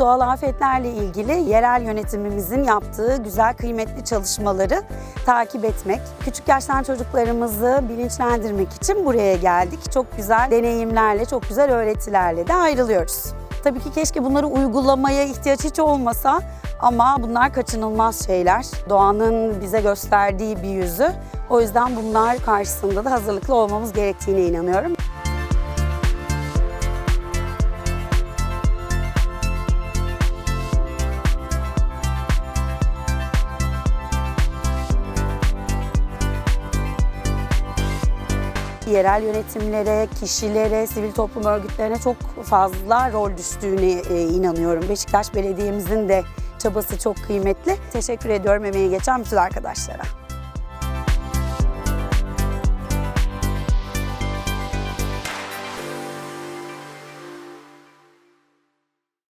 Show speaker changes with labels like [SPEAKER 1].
[SPEAKER 1] Doğal afetlerle ilgili yerel yönetimimizin yaptığı güzel kıymetli çalışmaları takip etmek. Küçük yaştan çocuklarımızı bilinçlendirmek için buraya geldik. Çok güzel deneyimlerle, çok güzel öğretilerle de ayrılıyoruz. Tabii ki keşke bunları uygulamaya ihtiyaç hiç olmasa ama bunlar kaçınılmaz şeyler. Doğanın bize gösterdiği bir yüzü. O yüzden bunlar karşısında da hazırlıklı olmamız gerektiğine inanıyorum. Yerel yönetimlere, kişilere, sivil toplum örgütlerine çok fazla rol düştüğüne e, inanıyorum. Beşiktaş Belediye'mizin de çabası çok kıymetli. Teşekkür ediyorum emeği geçen bütün arkadaşlara.